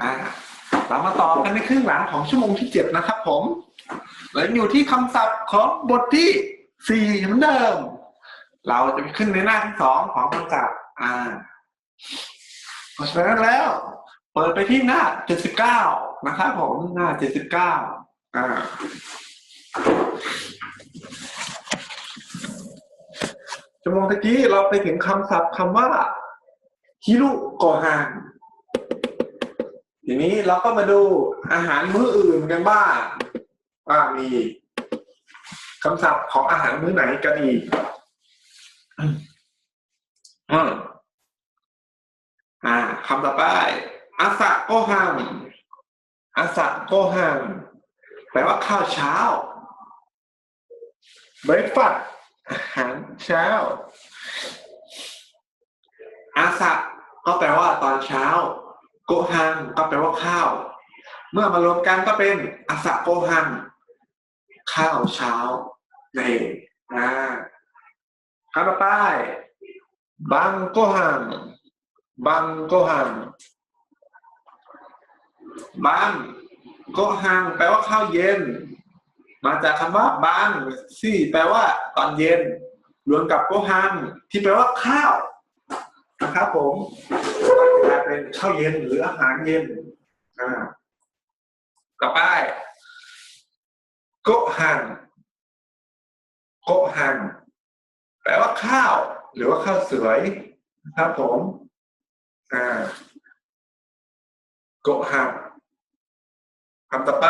อ่าเรามาต่อกันในครึ่งหลังของชั่วโมงที่เจ็ดนะครับผมเราอยู่ที่คำศัพท์ของบทที่สี่เหมือนเดิม เราจะไปขึ้นในหน้าที่สองของคำศัพท์อ่าเพราะฉะนั้นแล้ว เปิดไปที่หน้าเจ็ดสิบเก้านะครับผมหน้าเจ็ดสิบเก้าอ่าชั่วโมงตะกี้เราไปถึงคำศัพท์คำว่าฮิรุโกฮัง ทีนี้เราก็มาดูอาหารมื้ออื่นกันบ้างว่ามีคำศัพท์ของอาหารมื้อไหนกันอีกอืมอ่าคำต่อไปอาสะโกฮังอาสะโกฮังแปลว่าข้าวเช้า breakfast อาหารเช้าอาสะก็แปลว่าตอนเช้า โกฮังก็แปลว่าข้าว เมื่อมารวมกันก็เป็นอาสะโกฮัง ข้าวเช้านั่นเองอ่าคำต่อไปบังโกฮังบังโกฮังบังโกฮังแปลว่าข้าวเย็น มาจากคำว่าบังซี่แปลว่าตอนเย็น รวมกับโกฮังที่แปลว่าข้าว นะครับผมกลายเป็นข้าวเย็นหรืออาหารเย็นอ่าต่อไปโกฮังโกฮังแปลว่าข้าว หรือว่าข้าวสวยนะครับผมอ่าโกฮังคำต่อไป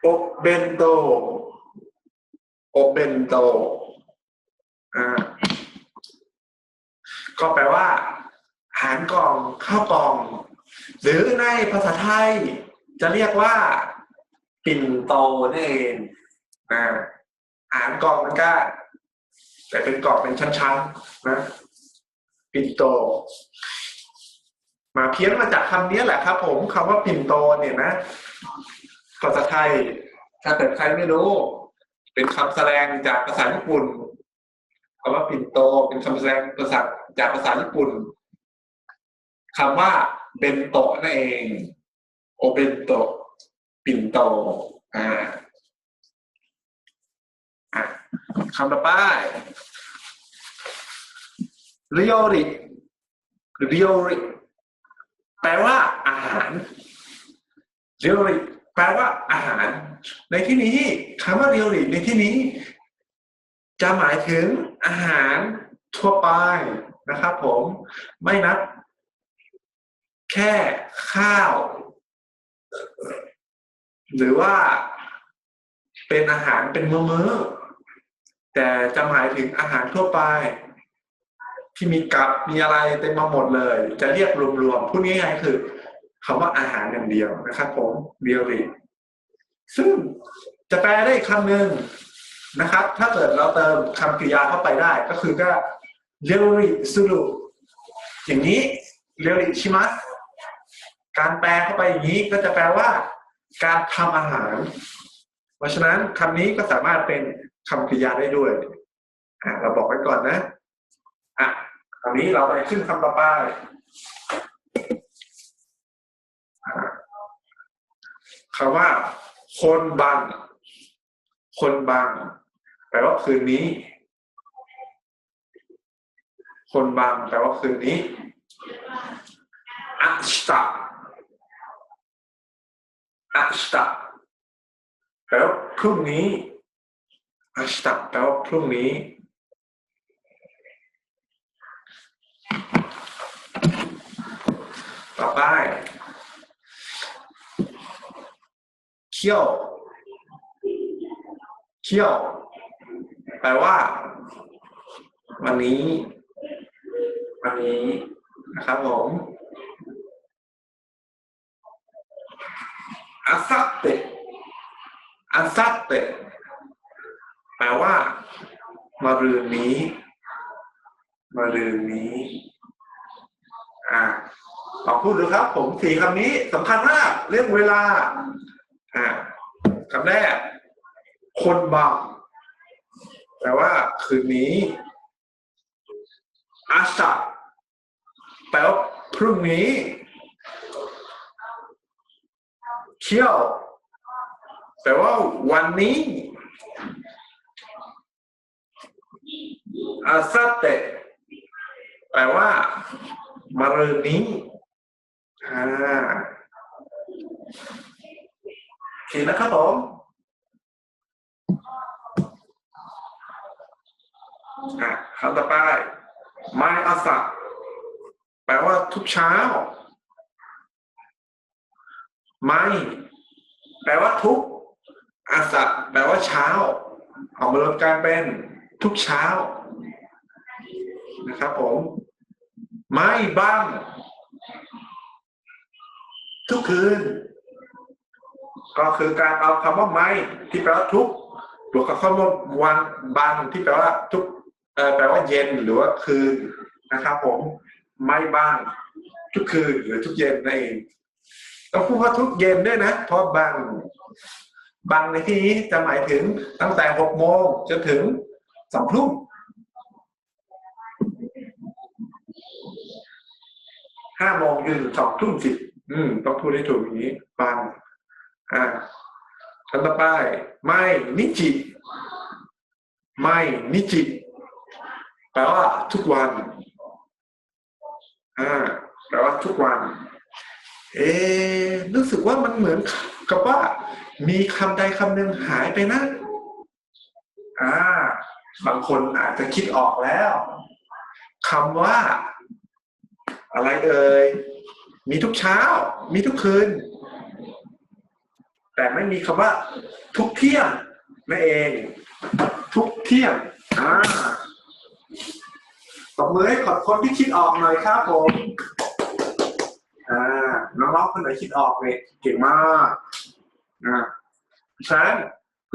โอเบนโตโอเบนโตอ่า ก็แปลว่าอาหารกล่องข้าวกล่อง หรือในภาษาไทย จะเรียกว่าปิ่นโตนั่นเองอ่าอาหารกล่องมันก็แต่เป็นกล่องเป็นชั้นๆนะปิ่นโต มาเพี้ยนมาจากคำนี้แหละครับ ผมคำว่าปิ่นโตเนี่ยนะภาษาไทย ถ้าเกิดใครไม่รู้ เป็นคำแสดงจากภาษาญี่ปุ่น คำว่าปิ่นโตเป็นคำแสดงภาษาจากภาษาญี่ปุ่นคำว่าเบนโตะนั่นเอง โอเบนโตะปิ่นโตอ่าอะคำต่อไปเรียวริเรียวริแปลว่าอาหารเรียวริแปลว่าอาหาร ในที่นี้คำว่าเรียวริในที่นี้ จะหมายถึง อาหารทั่วไปนะครับผมไม่นับแค่ข้าว หรือว่าเป็นอาหารเป็นมื้อๆแต่จะหมายถึงอาหารทั่วไป ที่มีกับมีอะไรเต็มมาหมดเลย จะเรียกรวมๆพูดง่ายๆคือคำว่าอาหารอย่างเดียวนะครับผมเรียวริซึ่งจะแปลได้อีกคำหนึ่ง นะครับ ถ้าเกิดเราเติมคำกริยาเข้าไปได้ก็คือก็เรียริสุรุอย่างนี้เรียริชิมัสการแปลเข้าไปอย่างนี้ก็จะแปลว่า การทำอาหาร เพราะฉะนั้นคำนี้ก็สามารถเป็นคำกริยาได้ด้วยอ่าเราบอกไว้ก่อนนะอะคราวนี้เราไปขึ้นคำต่อไปอ่าคำว่า คนบังคนบาง แปลว่าคืนนี้ คนบางแปลว่าคืนนี้อัชตะอัชตะแปลว่าพรุ่งนี้อัชตะแปลว่าพรุ่งนี้ต่อไปเขี้ยวเที่ยว แปลว่า วันนี้ วันนี้นะครับผมอาซัตเตอาซัตเตแปลว่า มารืนนี้ มารืนนี้ อ่าลองพูดดูครับ ผมสี่คำนี้สำคัญมาก เรื่องเวลา อ่าคำแรก คนบัง แปลว่า คืนนี้อาสะแปลว่าพรุ่งนี้เที่ยวแปลว่าวันนี้อาซาเตแปลว่ามารืนนี้อ่าโอเคนะครับผม อะคำต่อไปไม่อาสะแปลว่าทุกเช้า ไม่ แปลว่าทุกอาสะแปลว่าเช้า เอามารวมกันเป็นทุกเช้า นะครับผม ไม่บ้าง ทุกคืน ก็คือการเอาคำว่าไม่ที่แปลว่าทุกบวกกับคำว่าวันบางที่แปลว่าทุก แปลว่าเย็นหรือว่าคืนนะครับผมไม่บ้างทุกคืนหรือทุกเย็นนั่นเองต้องพูดว่าทุกเย็นด้วยนะเพราะบางบางในที่นี้จะหมายถึงตั้งแต่หกโมงจนถึงสองทุ่มห้าโมงจนถึงสองทุ่มสิบอืมต้องพูดให้ถูกอย่างนี้บางอ่าคำต่อไปไม่นิจิ ไม่นิจิ แปลว่าทุกวันอ่าแปลว่าทุกวัน เอ๊ะรู้สึกว่ามันเหมือนกับว่า มีคำใดคำหนึ่งหายไปนะอ่าบางคนอาจจะคิดออกแล้วคำว่า อะไรเอ่ยมีทุกเช้า มีทุกคืน แต่ไม่มีคำว่า ทุกเที่ยงนั่นเอง ทุกเที่ยงอ่า ตบมือให้ขอบคนที่คิดออกหน่อยครับผมอ่าน้องๆคนไหนคิดออกเนี่ยเก่งมากอ่าฉะนั้น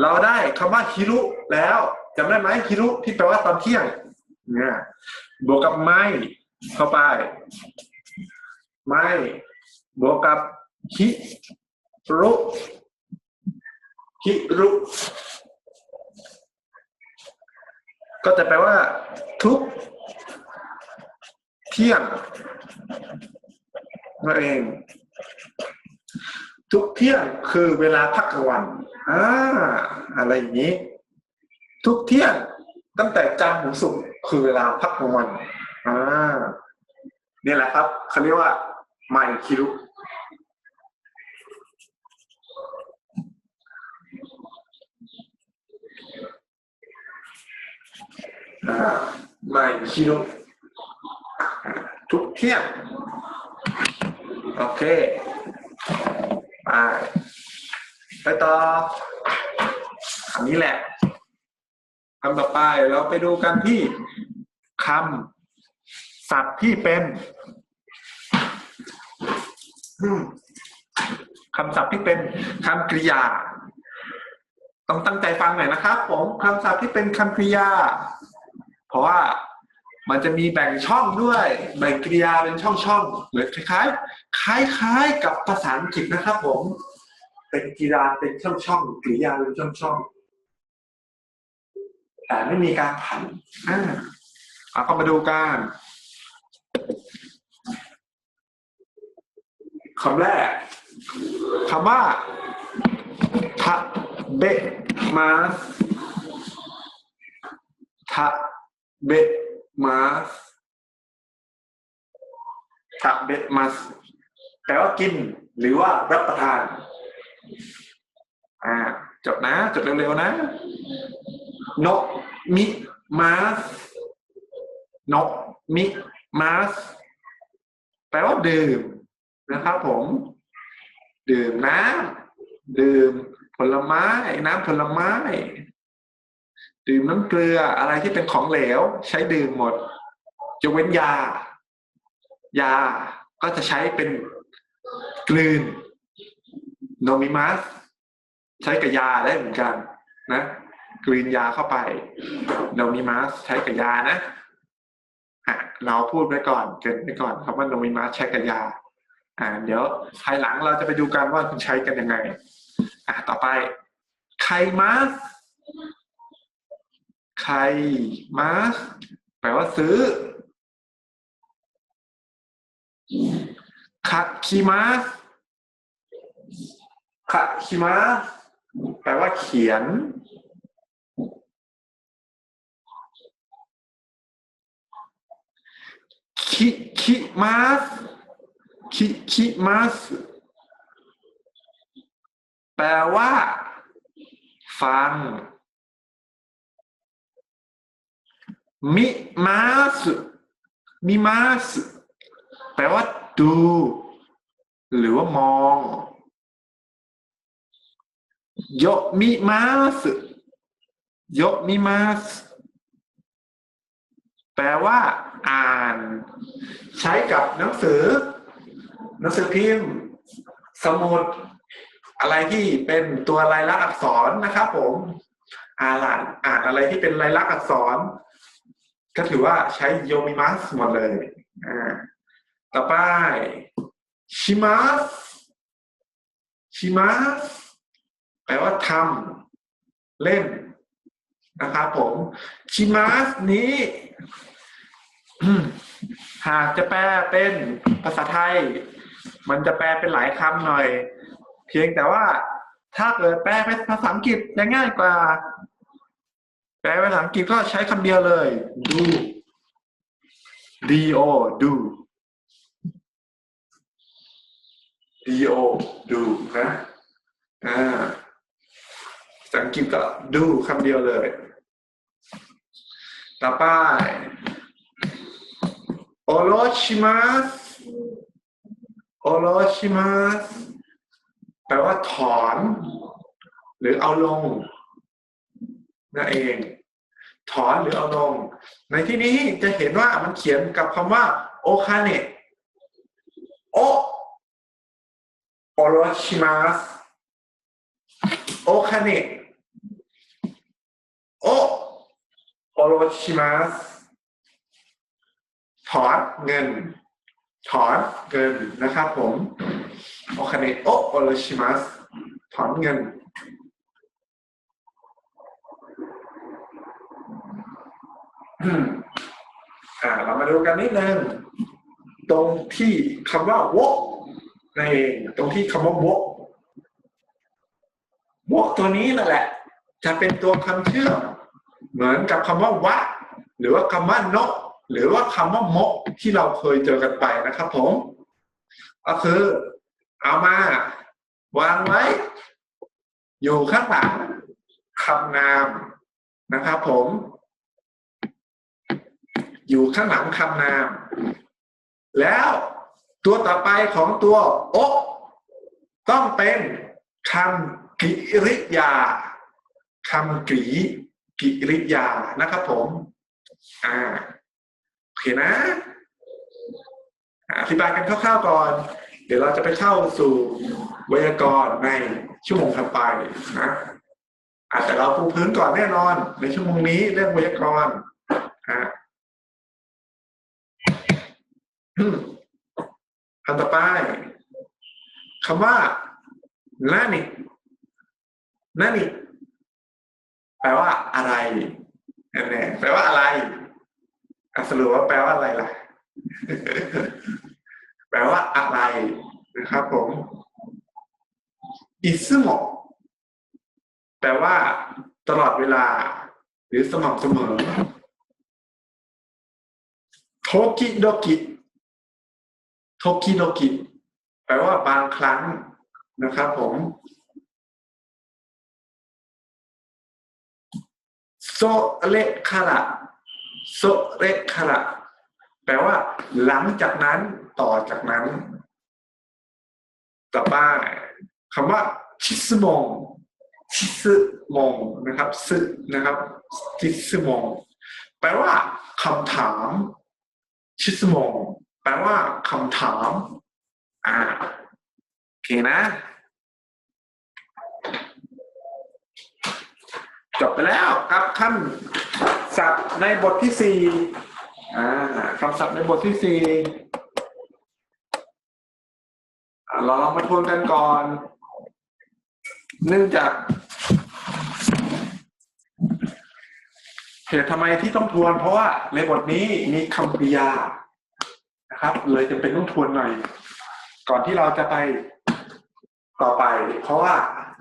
เราได้คำว่าฮิรุแล้วจำได้ไหมฮิรุที่แปลว่าตอนเที่ยง เนี่ยบวกกับไม่เข้าไป ไม่บวกกับฮิรุฮิรุก็จะแปลว่า ทุก ที่ยงนั่นเอง ทุกเที่ยงคือเวลาพักกลางวันอ่าอะไรอย่างนี้ ทุกเที่ยงตั้งแต่จันทร์ถึงศุกร์คือเวลาพักกลางวันอ่านี่แหละครับเขาเรียกว่าไมคิรุอ่าไมคิรุ ทุกเที่ยงโอเคไปไปต่ออันนี้แหละคำต่อไปเราไปดูกันที่คำศัพท์ที่เป็นคำศัพท์ที่เป็นคำกริยา ต้องตั้งใจฟังหน่อยนะครับ ผมคำศัพท์ที่เป็นคำกริยา เพราะว่า มันจะมีแบ่งช่องด้วยแบ่งกริยาเป็นช่องช่องๆเหมือนคล้ายๆคล้ายๆกับภาษาอังกฤษนะครับผม เป็นกริยาเป็นช่องช่องๆกริยาเป็นช่องช่องๆแต่ไม่มีการผันอ่าเอาเข้ามาดูกันคำแรกคำว่าทะเบมาทะเบ มาสทะเบมาสแปลว่ากิน หรือว่ารับประทาน อ่า จดนะ จดเร็วๆนะ นกมิมาสนกมิมาสแปลว่าดื่มนะครับผม ดื่มน้ำดื่มผลไม้ น้ำผลไม้ ดื่มน้ำเกลืออะไรที่เป็นของเหลว ใช้ดื่มหมดยกเว้นยา ยาก็จะใช้เป็นกลืนโนมิมัสใช้กับยาได้เหมือนกัน นะกลืนยาเข้าไปโนมิมัสใช้กับยานะเราพูดไว้ก่อนเกินไว้ก่อนคำว่าโนมิมัสใช้กับยา อ่า เดี๋ยวภายหลังเราจะไปดูกันว่าคุณใช้กันยังไง อะต่อไปไคมัส ไคมัสแปลว่าซื้อคาคิมัสคาชิมะแปลว่าเขียนคิคิมาสคิคิมาสแปลว่า ฟัง มิมาสมิมาสแปลว่าดู หรือว่ามองโยมิมาสโยมิมาสแปลว่า อ่าน ใช้กับหนังสือ หนังสือพิมพ์ สมุด อะไรที่เป็นตัวลายลักษณ์อักษรนะครับผม อ่านอ่านอะไรที่เป็นลายลักษณ์อักษร ก็ถือว่าใช้โยมิมัสหมดเลยอ่าต่อไปชิมัสชิมัสแปลว่าทำเล่นนะครับผมชิมัสนี้หากจะแปลเป็นภาษาไทย มันจะแปลเป็นหลายคำหน่อย เพียงแต่ว่าถ้าเกิดแปลเป็นภาษาอังกฤษจะง่ายกว่า ลเป็นภาษาอังกฤษก็ใช้คำเดียวเลย do d o do d o do นะอ่าภาษาอังกฤษก็ do คำเดียวเลย ต่อไป โอโรชิมัสโอโรชิมัสแปลว่าถอน หรือเอาลง นั่นเอง ถอนหรือเอาลง ในที่นี้จะเห็นว่ามันเขียนกับคำว่า โอคาเนะโอโอโรชิมัสโอคาเนะโอโอโรชิมัสถอนเงิน ถอนเงินนะครับผม โอคาเนะโอโอโรชิมัสถอนเงิน อ่า เรามาดูกันนิดนึงตรงที่คำว่าวกในตรงที่คำว่าวกวกตัวนี้นั่นแหละ จะเป็นตัวคำเชื่อม เหมือนกับคำว่าวะ หรือว่าคำว่านะหรือว่าคำว่ามกที่เราเคยเจอกันไปนะครับผมก็คือเอามาวางไว้ อยู่ข้างหลังคำนามนะครับผม อยู่ข้างหลังคำนาม แล้วตัวต่อไปของตัวโอต้องเป็นคำกิริยาคำกริกิริยานะครับผม อ่าโอเคนะอธิบายกันคร่าวๆก่อน เดี๋ยวเราจะไปเข้าสู่ไวยากรณ์ในชั่วโมงถัดไปนะอาจจะเราปูพื้นก่อนแน่นอน ในชั่วโมงนี้เรื่องไวยากรณ์อ่า คำต่อไปคำว่านานินานิแปลว่าอะไรแน่ๆแปลว่าอะไรอสรุปว่าแปลว่าอะไรล่ะ แปลว่าอะไรนะครับผมอิซึโมแปลว่า ตลอดเวลา หรือสม่ำเสมอโทกิโดกิ ทกิโดกิแปลว่าบางครั้งนะครับผม โซเรคาระโซเรคาระแปลว่า หลังจากนั้นต่อจากนั้นต่อไปคำว่า ชิสมงชิสมงนะครับซึนะครับ ชิสมงแปลว่าคำถาม ชิสมง แปลว่าคำถาม อ่า โอเคนะจบไปแล้วครับคำศัพท์ในบทที่สี่อ่าคำศัพท์ในบทที่สี่เราลองมาทวนกันก่อน เนื่องจากเหตุทำไมที่ต้องทวนเพราะว่าในบทนี้มีคำกริยา นะครับ เลยจะเป็นต้องทวนหน่อย ก่อนที่เราจะไปต่อไป เพราะว่า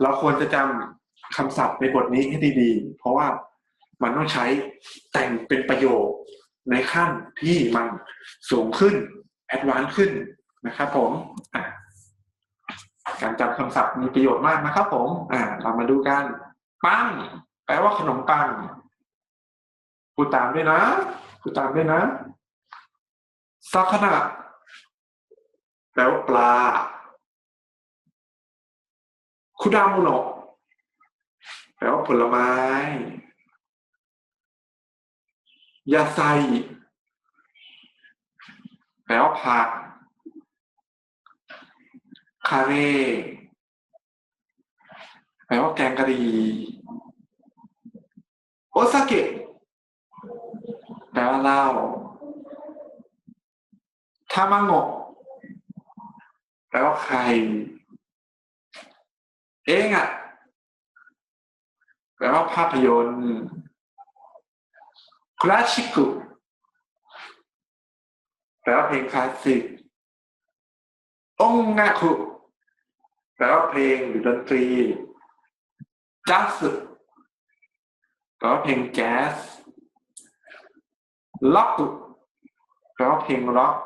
เราควรจะจำคำศัพท์ในบทนี้ให้ดีๆ เพราะว่ามันต้องใช้แต่งเป็นประโยคในขั้นที่มันสูงขึ้นแอดวานซ์ขึ้นนะครับผมการจำคำศัพท์มีประโยชน์มากนะครับผม อ่า เรามาดูกัน ปัง แปลว่าขนมปังพูดตามด้วยนะพูดตามด้วยนะ สักขณะแปลว่าปลา คุดามุโนะแปลว่าผลไม้ ยาไซ แปลว่าผัก คาเร่แปลว่าแกงกะหรี่โอซาเกะแปลว่าเหล้า ทามังโงแปลว่าไข่เองอะแปลว่าภาพยนตร์คลาสสิกุแปลว่าเพลงคลาสสิกองงะคุแปลว่าเพลงหรือดนตรีจัสแปลว่าเพลงแจ๊สล็อกแปลว่าเพลงร็อก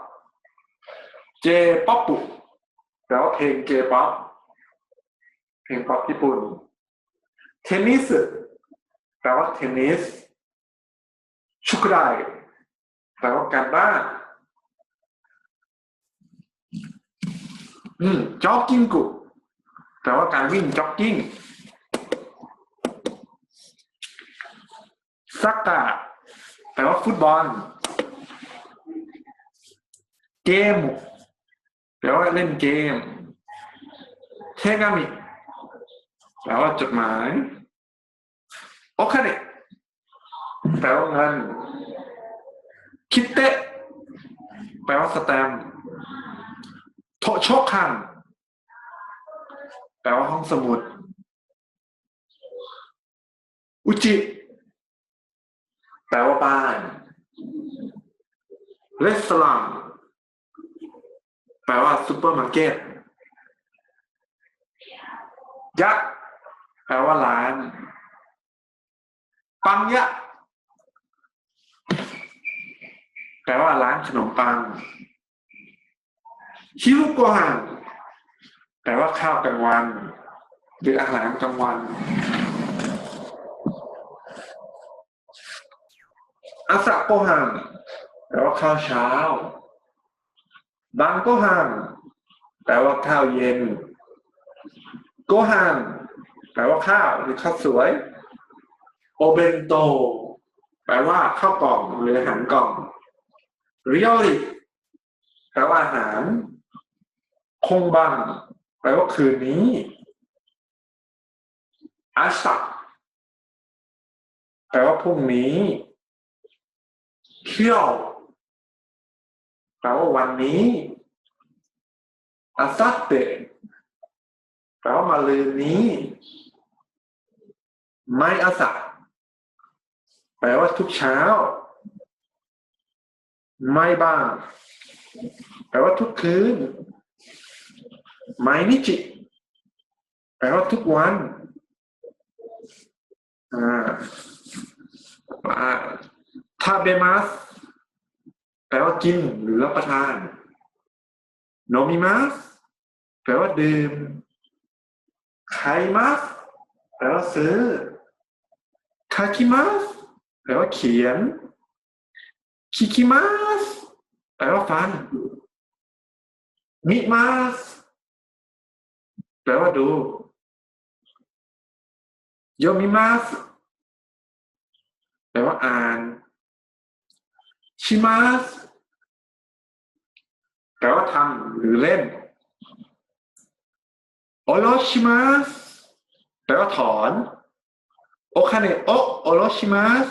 เจป๊อปแปลว่าเพลงเจป๊อปเพลงป๊อปญี่ปุ่น เทนนิสแปลว่าเทนนิสชุกไดแปลว่าการบ้านอืมจ็อกกิ้งกุแปลว่าการวิ่งจ็อกกิ้งซักกะแปลว่าฟุตบอล เกม แปลว่าเล่นเกม เทกามิ แปลว่าจดหมาย โอคาเนแปลว่าเงิน คิเตะ แปลว่าสแตมโทโชคัน แปลว่าห้องสมุด อุจิ แปลว่าบ้านเลสลัม แปลว่าซูเปอร์มาร์เก็ตยะแปลว่าร้าน ปังยะ แปลว่าร้านขนมปังฮิรุกฮังแปลว่าข้าวกลางวัน หรืออาหารกลางวัน อาสะโกฮังแปลว่าข้าวเช้า บังโกฮังแปลว่าข้าวเย็น โกฮังแปลว่าข้าวหรือข้าวสวย โอเบนโต แปลว่าข้าวกล่องหรืออาหารกล่องเรียลิแปลว่าอาหาร คงบัง แปลว่าคืนนี้อาสักแปลว่าพรุ่งนี้เที่ยว แปลว่าวันนี้อาซัตเตแปลว่ามาลืนนี้ไม่อาสะแปลว่าทุกเช้า ไม่บ้างแปลว่าทุกคืน ไม่นิจิ แปลว่าทุกวันอ่าอ่าทาเบมัส แปลว่ากินหรือรับประทานโนมิมัสแปลว่าดื่มไคมัสแปลว่าซื้อคาคิมัสแปลว่าเขียนคิคิมัสแปลว่าฟันมิมัสแปลว่าดูโยมิมัสแปลว่าอ่าน ชิมัสแปลว่าทำหรือเล่นโอโรชิมัสแปลว่าถอนโอคาเนโอโอโรชิมัส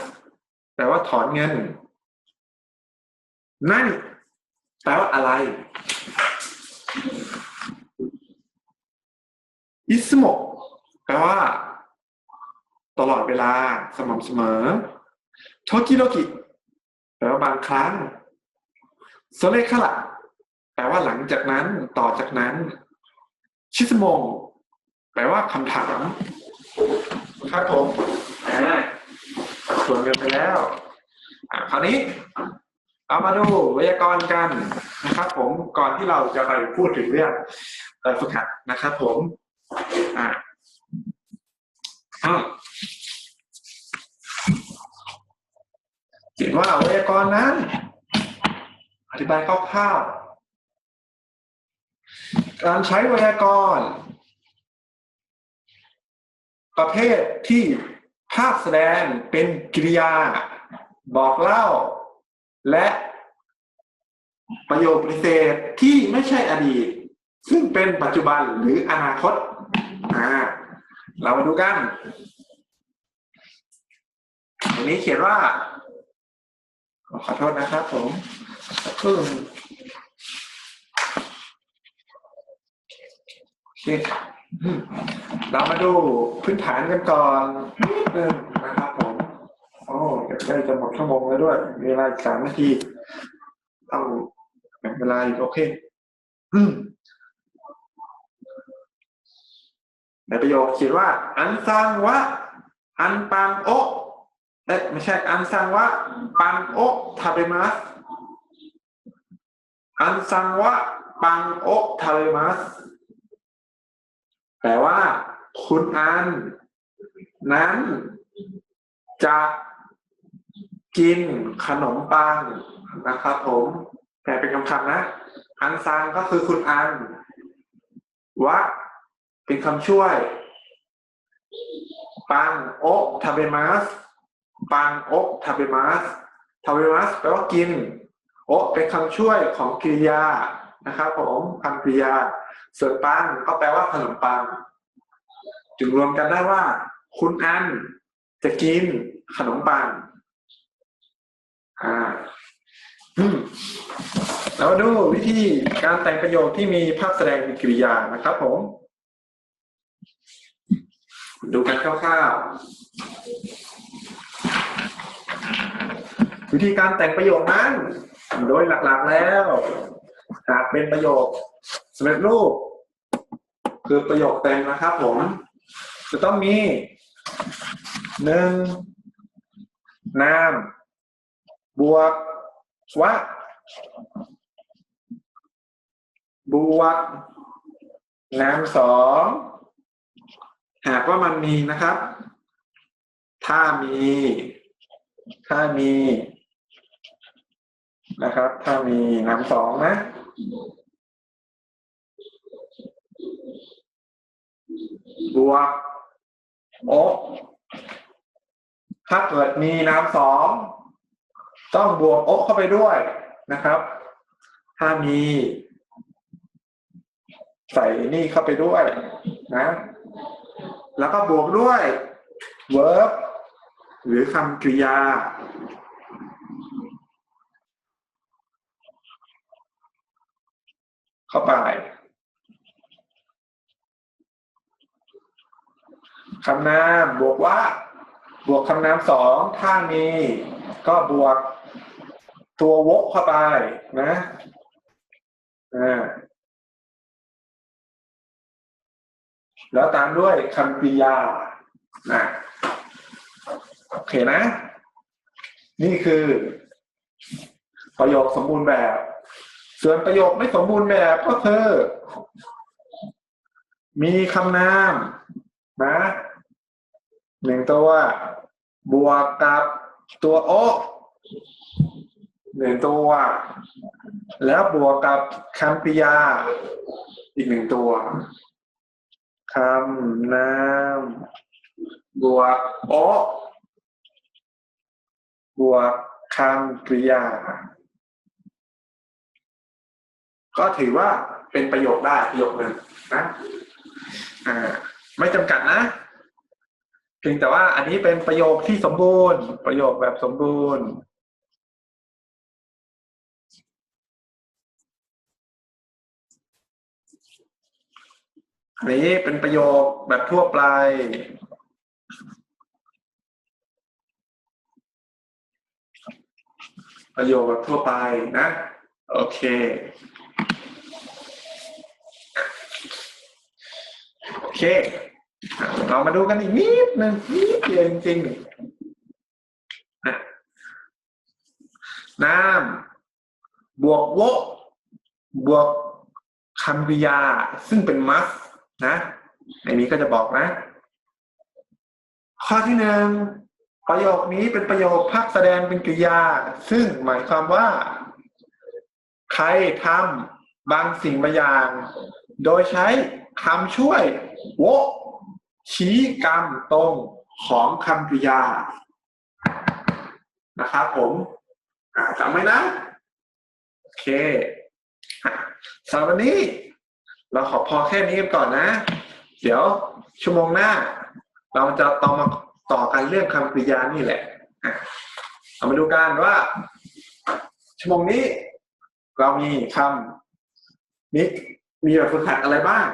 แปลว่าถอนเงิน นั่น แปลว่าอะไรอิสโมแปลว่า ตลอดเวลาสม่ำเสมอโทกิโรกิ แปลว่าบางครั้งโซเลคาระแปลว่าหลังจากนั้นต่อจากนั้น ชิสโมง แปลว่าคำถาม ครับผมอ่าส่วนเงินไปแล้วอ่าคราวนี้เอามาดูวยากรณ์กันนะครับ ผมก่อนที่เราจะไปพูดถึงเรื่องการฝึกหัดนะครับ ผม อ่าอ้าว เขียนว่าไวยากรณ์นั้น อธิบายคร่าวๆการใช้ไวยากรณ์ประเภทที่ภาคแสดงเป็นกริยา บอกเล่า และประโยคปฏิเสธที่ไม่ใช่อดีต ซึ่งเป็นปัจจุบันหรืออนาคตอ่าเรามาดูกัน วันนี้เขียนว่า ขอโทษนะครับผมสักครึ่โอเคอืมเรามาดูพื้นฐานกันก่อนนิดนึงนะครับผม โอ้ยใกล้จะหมดชั่วโมงแล้วด้วยมีเวลาอีกสามนาทีต้องแบ่งเวลาอีกโอเคอืมในประโยคเขียนว่า อันซังวะ อันปังโอ เอ๊ะไม่ใช่อันซังวะปังโอทาเบมัสอันซังวะปังโอทาเบมัสแปลว่า คุณอัน นั้น จะกินขนมปังนะครับผมแปลเป็นคำคำนะ อันซังก็คือคุณอัน วะ เป็นคำช่วย ปังโอทาเบมัส ปังโอทาเบมัสทาเบมัสแปลว่ากิน โอเป็นคำช่วยของกริยานะครับผมคำกริยา ส่วนปังก็แปลว่าขนมปัง จึงรวมกันได้ว่า คุณอันจะกินขนมปังอ่าแล้วดูวิธีการแต่งประโยคที่มีภาพแสดงเป็นกริยานะครับผม ดูกันคร่าวๆ วิธีการแต่งประโยคนั้น โดยหลักๆแล้ว หากเป็นประโยคสำเร็จรูป คือประโยคเต็มนะครับผม จะต้องมีหนึ่งนาม บวกวะบวกนามสองหากว่ามันมีนะครับ ถ้ามี ถ้ามี นะครับ ถ้ามีนามสองนะ บวกโอถ้าเกิดมีนามสองต้องบวกโอเข้าไปด้วยนะครับ ถ้ามี ใส่นี่เข้าไปด้วยนะ แล้วก็บวกด้วย verb หรือคำกริยา เข้าไปคำนามบวกว่า บวกคำนามสองถ้ามีก็บวกตัววกเข้าไปนะอ่าแล้วตามด้วยคำกริยานะโอเคนะ นี่คือ ประโยคสมบูรณ์แบบ ส่วนประโยคไม่สมบูรณ์แบบก็คือมีคำนามนะหนึ่งตัว บวกกับตัวโอหนึ่งตัว แล้วบวกกับคำกริยา อีกหนึ่งตัวคำนามบวกโอบวกคำกริยา ก็ถือว่าเป็นประโยคได้ประโยคหนึ่งนะอ่าไม่จำกัดนะเพียงแต่ว่าอันนี้เป็นประโยคที่สมบูรณ์ ประโยคแบบสมบูรณ์อันนี้เป็นประโยคแบบทั่วไปประโยคแบบทั่วไปนะ โอเค โอ เคอะเรามาดูกันอีกนิดนึงนิดเดียวจริงๆอะน้ำบวกโวบวกคำกริยา ซึ่งเป็นมัสนะในนี้ก็จะบอกนะ ข้อที่หนึ่งประโยคนี้เป็นประโยคพักแสดงเป็นกริยา ซึ่งหมายความว่า ใครทำ บางสิ่งบางอย่าง โดยใช้คำช่วย โวชี้กรรมตรงของคำกริยา นะครับผมจำไว้นะ โอเคสำหรับวันนี้ เราขอพอแค่นี้ก่อนนะ เดี๋ยวชั่วโมงหน้า เราจะต่อมาต่อกันเรื่องคำกริยานี่แหละอะเอามาดูกันว่า ชั่วโมงนี้ เรามีคำ มีมีแบบฝึกหัดอะไรบ้าง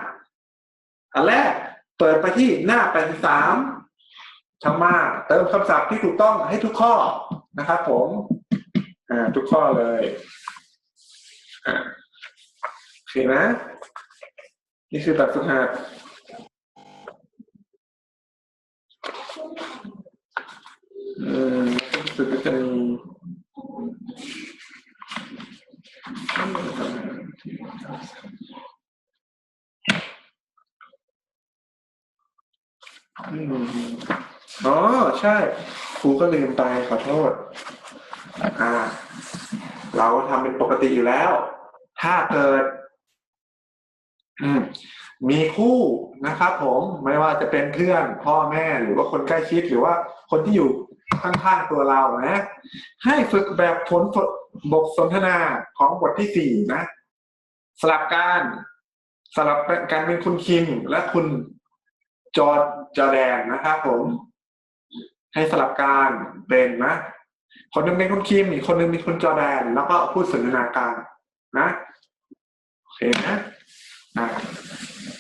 อันแรกเปิดไปที่หน้า83ทำมาเติมคำศัพท์ที่ถูกต้องให้ทุกข้อนะครับผมอ่าทุกข้อเลยอ่าโอเคนะ นี่คือแบบฝึกหัดอืมรู้สึกว่าจะมี อ๋อ ใช่ครูก็ลืมไปขอโทษ อ่า เราทำเป็นปกติอยู่แล้ว ถ้าเกิด อืมมีคู่นะครับผมไม่ว่าจะเป็นเพื่อนพ่อแม่หรือว่าคนใกล้ชิดหรือว่าคนที่อยู่ ข้างๆตัวเรานะ ให้ฝึกแบบผลบทสนทนาของบทที่สี่นะ สลับการสลับการเป็นคุณคิมและคุณจอร์จอแดนนะครับผม ให้สลับการเป็นนะ คนหนึงเป็นคุณคิมอีกคนหนึงเป็นคุณจอร์แดน แล้วก็พูดสนทนาการนะโอเคนะ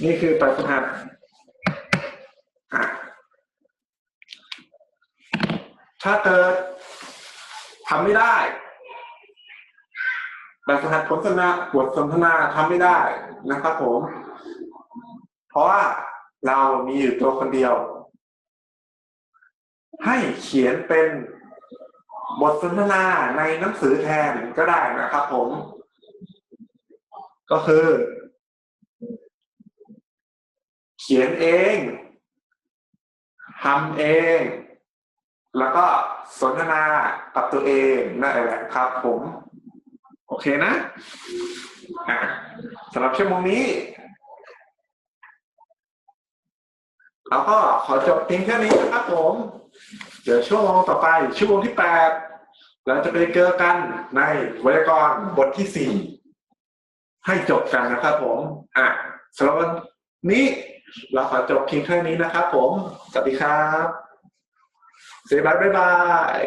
นี่คือแบบฝึกหัดอะ ถ้าเกิดทำไม่ได้แบบฝึกหัดผลสนทนาบทสนทนาทำไม่ได้นะครับผม เพราะว่าเรามีอยู่ตัวคนเดียว ให้เขียนเป็นบทสนทนาในหนังสือแทนก็ได้นะครับผม ก็คือ เขียนเองทำเอง แล้วก็สนทนากับตัวเองนั่นแหละครับผม โอเคนะอะสำหรับชั่วโมงนี้เราก็ขอจบเพียงแค่นี้นะครับผม เดี๋ยวชั่วโมงต่อไปชั่วโมงที่แปดเราจะไปเจอกันในไวยากรณ์บทที่สี่ให้จบกันนะครับผม อะสำหรับวันนี้เราขอจบเพียงแค่นี้นะครับผม สวัสดีครับ เซบายบายบาย